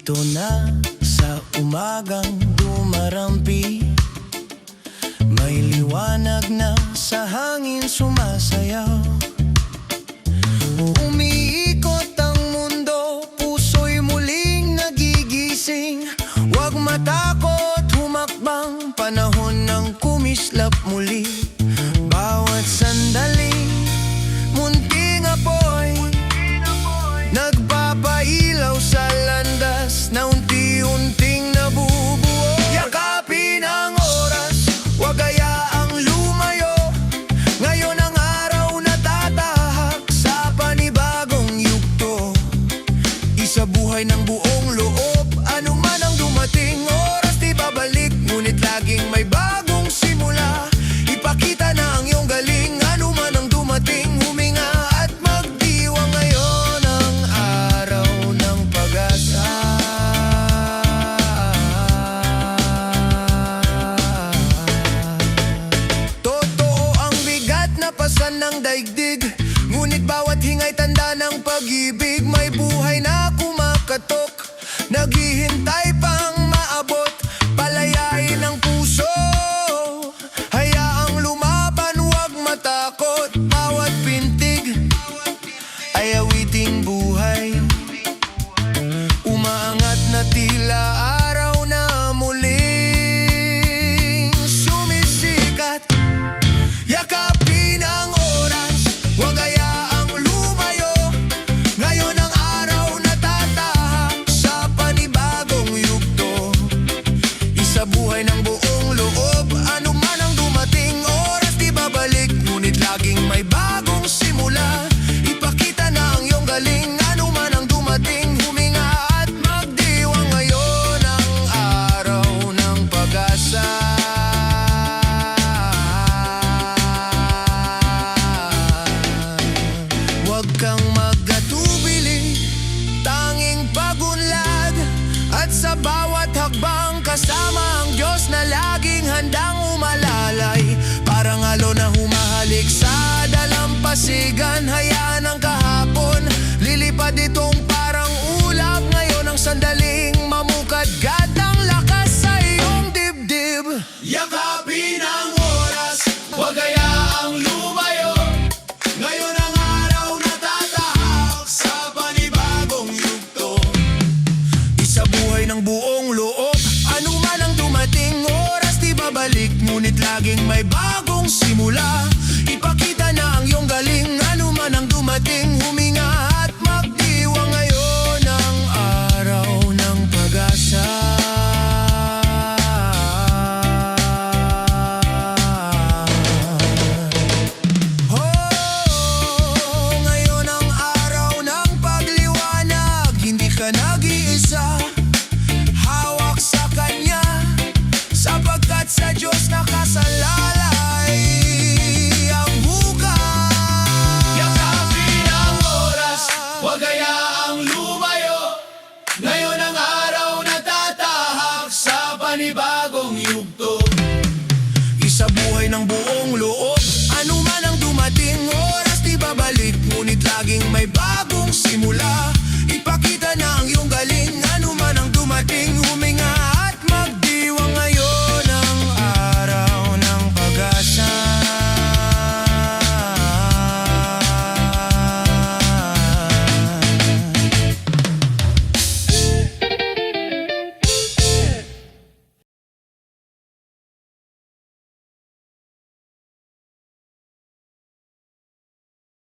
Dito na sa umagang dumarampi. May liwanag na sa hangin sumasayaw. sa buhay ng buong loob. Ano man ang dumating oras di babalik. Ngunit laging may bagong simula. Ipakita na ang iyong galing. Ano man ang dumating huminga at magdiwa Ngayon ang araw ng pag-asa. Totoo ang bigat na pasan ng daigdig. Ngunit bawat hingay tanda ng pag-ibig. May buhay na kung kumakatok Naghihintay pa Maging may bago